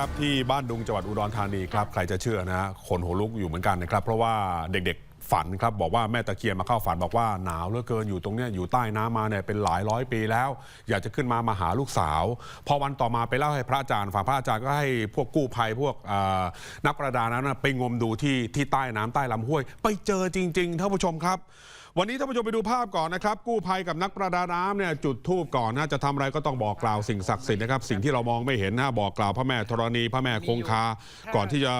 ครับที่บ้านดุงจังหวัดอุดรธานีครับใครจะเชื่อนะฮะขนหัวลุกอยู่เหมือนกันนะครับ เพราะว่าเด็กๆฝันครับบอกว่าแม่ตะเคียนมาเข้าฝันบอกว่าหนาวเหลือเกินอยู่ตรงเนี้ยอยู่ใต้น้ำมาเนี่ยเป็นหลายร้อยปีแล้ว อยากจะขึ้นมามาหาลูกสาว พอวันต่อมาไปเล่าให้พระอาจารย์ฟังพระอาจารย์ก็ให้พวกกู้ภัยพวกอ่อนักประดาน้ำนะไปงมดูที่ที่ใต้น้ำใต้ลำห้วย ไปเจอจริงๆท่านผู้ชมครับ วันนี้ท่านผู้ชมไปดูภาพก่อนนะครับ กู้ภัยกับนักประดาน้ำเนี่ยจุดธูปก่อนนะจะทำอะไรก็ต้องบอกกล่าวสิ่งศักดิ์สิทธิ์นะครับ สิ่งที่เรามองไม่เห็นนะบอกกล่าวพระแม่ธรณีพระแม่คงคา ก่อนที่จะ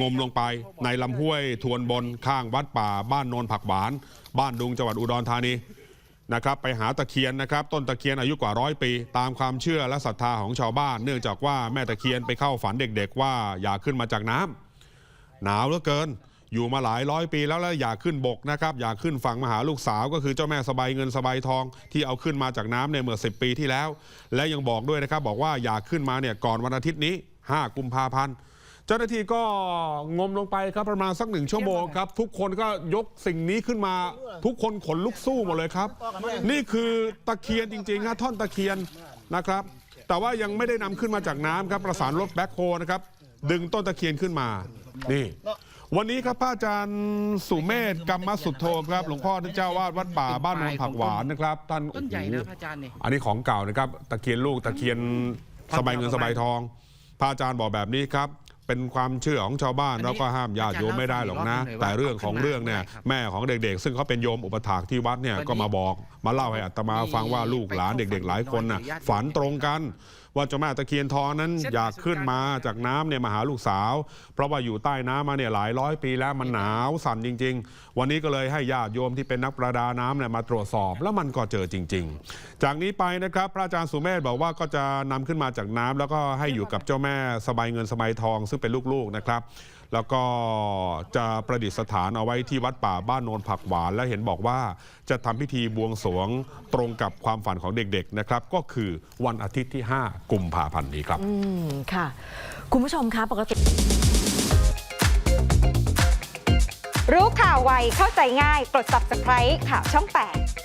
งมลงไป ในลำห้วยทวนบนข้างวัดป่า บ้านโนนผักหวาน บ้านดุงจังหวัดอุดรธานีนะครับไปหาตะเคียนนะครับ ต้นตะเคียนอายุกว่าร้อยปี ตามความเชื่อและศรัทธาของชาวบ้าน เนื่องจากว่าแม่ตะเคียนไปเข้าฝันเด็ก ๆ ว่าอย่าขึ้นมาจากน้ำหนาวเหลือเกิน อยู่มาหลายร้อยปีแล้วแล้วอยากขึ้นบกนะครับอยากขึ้นฝั่งมาหาลูกสาว ก็คือเจ้าแม่สบายเงินสบายทอง ที่เอาขึ้นมาจากน้ำในเมื่อ 10 ปีที่แล้ว และยังบอกด้วยนะครับ บอกว่าอยากขึ้นมาเนี่ยก่อนวันอาทิตย์นี้ 5 กุมภาพันธ์เจ้าหน้าที่ก็งมลงไปครับประมาณสักหนึ่งชั่วโมงครับ ทุกคนก็ยกสิ่งนี้ขึ้นมา ทุกคนขนลุกสู้หมดเลยครับ นี่คือตะเคียนจริงๆฮะท่อนตะเคียนนะครับ แต่ว่ายังไม่ได้นำขึ้นมาจากน้ำครับประสานรถแบ็คโฮนะครับดึงต้นตะเคียนขึ้นมา นี่ วันนี้ครับพระอาจารย์สุเมธกรรมสุทโธครับหลวงพ่อท่านเจ้าวาดวัดป่าบ้านโนนผักหวานนะครับท่านต้นใหญ่โอ้นะโหพระอาจารย์เนี่ยอันนี้ของเก่านะครับ ตะเคียนลูกตะเคียนสบายเงินสบายทอง พระอาจารย์บอกแบบนี้ครับ เป็นความเชื่อของชาวบ้านอันนี้แล้วก็ห้ามญาติโยมไม่ได้หรอกนะอาจารย์เล่าให้ฟังอีกรอบหนึ่งแต่เรื่องของเรื่องเนี่ยว่าขึ้นมาแม่ของเด็กๆ ซึ่งเขาเป็นโยมอุปถากที่วัดเนี่ยวันนี้ก็มาบอก มาเล่าให้อาตมาฟังว่าลูกหลานเด็ก ๆ หลายคนน่ะไปเข้าฝันฝันตรงกัน ว่าเจ้าแม่ตะเคียนทองนั้นเส้นอยากขึ้นมาผ่าศูนย์กลางจากน้ำเนี่ยมาหาลูกสาว เพราะว่าอยู่ใต้น้ำมาเนี่ยหลายร้อยปีแล้วมันหนาวสั่นจริง ๆ วันนี้ก็เลยให้ญาติโยมที่เป็นนักประดาน้ำเนี่ยมาตรวจสอบ แล้วมันก็เจอจริง ๆ จากนี้ไปนะครับพระอาจารย์สุเมธบอกว่าก็จะนำขึ้นมาจากน้ำแล้วก็ให้อยู่กับเจ้าแม่สบายเงินสบายทอง ซึ่งเป็นลูกๆนะครับแล้วก็จะประดิษฐานเอาไว้ที่วัดป่าบ้านโนนผักหวาน และเห็นบอกว่าจะทำพิธีบวงสรวงตรงกับความฝันของเด็กๆนะครับ ก็คือวันอาทิตย์ที่ 5 กุมภาพันธ์นี้ครับ อืมค่ะ คุณผู้ชมคะปกติ รู้ข่าวไวเข้าใจง่ายกด subscribe ข่าวช่อง 8